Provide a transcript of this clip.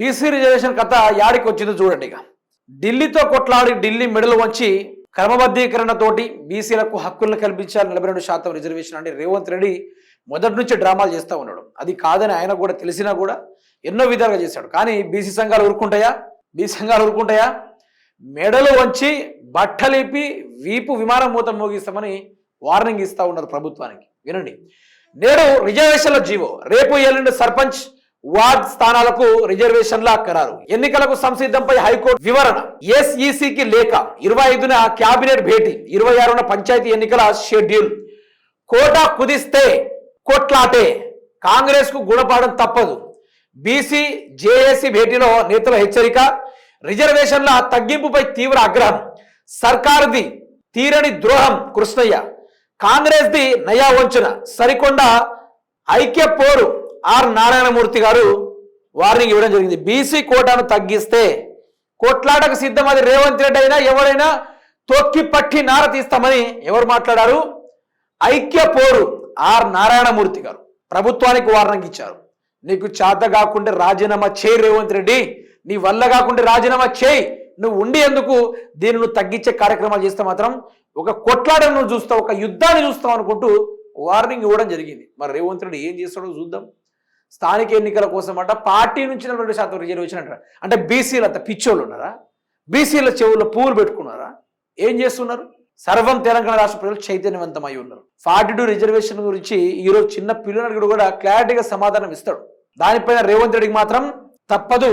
BC reservation కథ యాడికి వచ్చిందో చూడండి ఇక. ఢిల్లీతో కొట్లాడి ఢిల్లీ మెడలు వంచి క్రమబద్ధీకరణతోటి బీసీలకు హక్కులను కల్పించాలి నలభై రెండు శాతం రిజర్వేషన్ అని రేవంత్ రెడ్డి మొదటి నుంచి డ్రామాలు చేస్తూ ఉన్నాడు. అది కాదని ఆయన కూడా తెలిసినా కూడా ఎన్నో విధాలుగా చేశాడు. కానీ బీసీ సంఘాలు ఊరుకుంటాయా? బీసీ సంఘాలు ఊరుకుంటాయా? మెడలు వంచి బట్టలేపి వీపు విమానం మూత మోగిస్తామని వార్నింగ్ ఇస్తా ఉన్నారు ప్రభుత్వానికి. వినండి. నేడు రిజర్వేషన్ల జీవో. రేపు ఎల్లుండి సర్పంచ్ వార్డ్ స్థానాలకు రిజర్వేషన్ల ఖరారు ఎన్నికలకు సంసిద్ధంపై హైకోర్టు వివరణ. ఎస్ఈసికి లేఖ. ఇరవై ఐదున కేబినెట్ భేటీ. ఇరవై ఆరున పంచాయతీ ఎన్నికల షెడ్యూల్. కోటా కుదిస్తే కొట్లాటే. కాంగ్రెస్కు గుణపాఠం తప్పదు. బీసీ జేఏసీ భేటీలో నేతల హెచ్చరిక. రిజర్వేషన్ల తగ్గింపుపై తీవ్ర ఆగ్రహం. సర్కారుది తీరని ద్రోహం కృష్ణయ్య. కాంగ్రెస్ది నయా వంచన. సరికొండ ఐక్య పోరు ఆర్ నారాయణమూర్తి గారు వార్నింగ్ ఇవ్వడం జరిగింది. బీసీ కోటాను తగ్గిస్తే కొట్లాటకు సిద్ధం అది రేవంత్ రెడ్డి అయినా ఎవరైనా తొక్కి పట్టి నార తీస్తామని ఎవరు మాట్లాడారు? ఐక్య పోరు ఆర్ నారాయణమూర్తి గారు. ప్రభుత్వానికి వార్నింగ్ ఇచ్చారు. నీకు చేత కాకుండా రాజీనామా చేయి రేవంత్ రెడ్డి. నీ వల్ల కాకుండా రాజీనామా చేయి. నువ్వు ఉండి ఎందుకు దీన్ని నువ్వు తగ్గించే కార్యక్రమాలు చేస్తే మాత్రం ఒక కొట్లాడను నువ్వు చూస్తావు ఒక యుద్ధాన్ని చూస్తావు అనుకుంటూ వార్నింగ్ ఇవ్వడం జరిగింది. మరి రేవంత్ రెడ్డి ఏం చేస్తాడో చూద్దాం. స్థానిక ఎన్నికల కోసం అంట పార్టీ నుంచి నలభై శాతం రిజర్వేషన్ అంటారు అంటే బీసీలు అంత పిచ్చోళ్ళు ఉన్నారా? బీసీల చెవుల్లో పూలు పెట్టుకున్నారా? ఏం చేస్తున్నారు? సర్వం తెలంగాణ రాష్ట్ర ప్రజలు చైతన్యవంతమై ఉన్నారు. ఫార్టీ టూ రిజర్వేషన్ గురించి ఈరోజు చిన్న పిల్లలు కూడా క్లారిటీగా సమాధానం ఇస్తాడు. దానిపైన రేవంత్ రెడ్డికి మాత్రం తప్పదు.